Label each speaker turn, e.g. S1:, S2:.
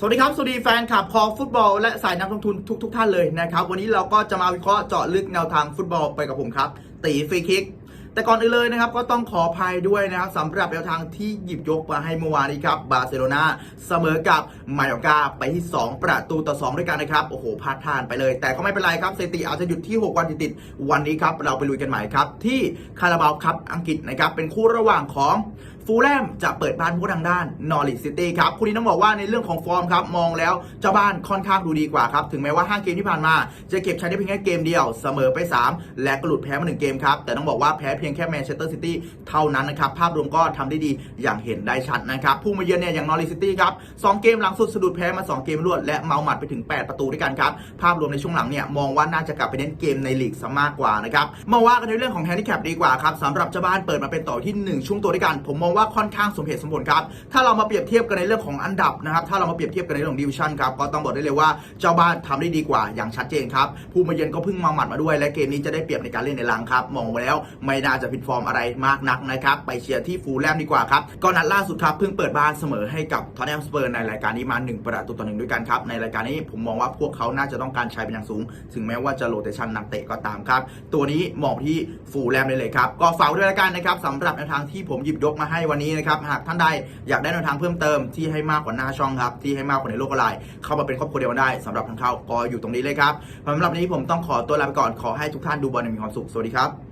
S1: สวัสดีครับ สวัสดีแฟนคลับคอฟุตบอล และสายนักลงทุนทุกทท่านเลยนะครับ วันนี้เราก็จะมาวิเคราะห์เจาะลึกแนวทางฟุตบอลไปกับผมครับ ตีฟรีคิก แต่ก่อนอื่นเลยนะครับ ก็ต้องขออภัยด้วยนะครับสำหรับแนวทางที่หยิบยกมาให้เมื่อวานนี้ครับบาร์เซโลนาเสมอกับมายอกาไปที่ 2 ประตูต่อ 2 ด้วยกันนะครับ โอ้โหพลาดท่านไปเลย แต่ก็ไม่เป็นไรครับสถิติอาจจะหยุดที่ 6 วันติดๆวันนี้ครับเราไปลุยกันใหม่ครับที่คาราบาวคัพอังกฤษนะครับเป็นคู่ระหว่างของ ฟูลแลมจะเปิดบ้านผู้ทางด้านนอริสซิตี้ครับคุณนี้ต้องบอกว่าในเรื่องของฟอร์มครับมองแล้วเจ้าบ้านค่อนข้างดูดีกว่าครับถึงแม้ว่า 5 เกมที่ผ่านมา จะเก็บชัยได้เพียงแค่เกมเดียวเสมอไป 3 และกระหลุดแพ้มา1เกมครับแต่ต้องบอกว่าแพ้เพียงแค่แมนเชสเตอร์ซิตี้เท่านั้นนะครับภาพรวมก็ทำได้ดีอย่างเห็นได้ชัดนะครับผู้มาเยือนเนี่ยอย่างนอริสซิตี้ครับสองเกมหลังสุดสะดุดแพ้มา 2 เกมรวดและเมาหมัดไปถึง 8 ประตูด้วยกันครับภาพรวมในช่วงหลังเนี่ยมองว่าน่าจะกลับไปเน้นเกมในลีกซะมากกว่านะครับมาว่ากันในเรื่องของแฮนดิแคปดีกว่าครับสำหรับเจ้าบ้านเปิดมาเป็นต่อที่ 1 ช่วงตัวด้วยกันผมมองว่าค่อนข้างสมเหตุสมผลครับ ถ้าเรามาเปรียบเทียบกันในเรื่องของอันดับนะครับ ถ้าเรามาเปรียบเทียบกันในเรื่องของดิวิชั่นครับ ก็ต้องบอกได้เลยว่าเจ้าบ้านทำได้ดีกว่าอย่างชัดเจนครับ ผู้มาเยือนก็เพิ่งมาหมัดมาด้วย และเกมนี้จะได้เปรียบในการเล่นในลังครับ มองไปแล้วไม่น่าจะผิดฟอร์มอะไรมากนักนะครับ ไปเชียร์ที่ฟูลแลมดีกว่าครับ ก็นัดล่าสุดครับเพิ่งเปิดบ้านเสมอให้กับทอตแนมสเปอร์ในรายการนี้มา1ประตูต่อหนึ่งด้วยกันครับ ในรายการนี้ผมมองว่าพวกเขาน่าจะต้องการชัยเป็นอย่างสูง ถึงแม้ว่าจะโรเตชันนักเตะก็ตามครับ ตัวนี้มองที่ฟูลแลมเลยเลยครับ ก็ฝากด้วยละกันนะครับสำหรับแนวทางที่ผมหยิบยกมาให้วันนี้นะครับหากท่านใดอยากได้แนวทางเพิ่มเติมที่ให้มากกว่าหน้าช่องครับที่ให้มากกว่าในโลกออนไลน์เข้ามาเป็นครอบครัวเดียวกันได้สำหรับทางเข้าก็อยู่ตรงนี้เลยครับสำหรับวันนี้ผมต้องขอตัวลาไปก่อนขอให้ทุกท่านดูบอลอย่างมีความสุขสวัสดีครับ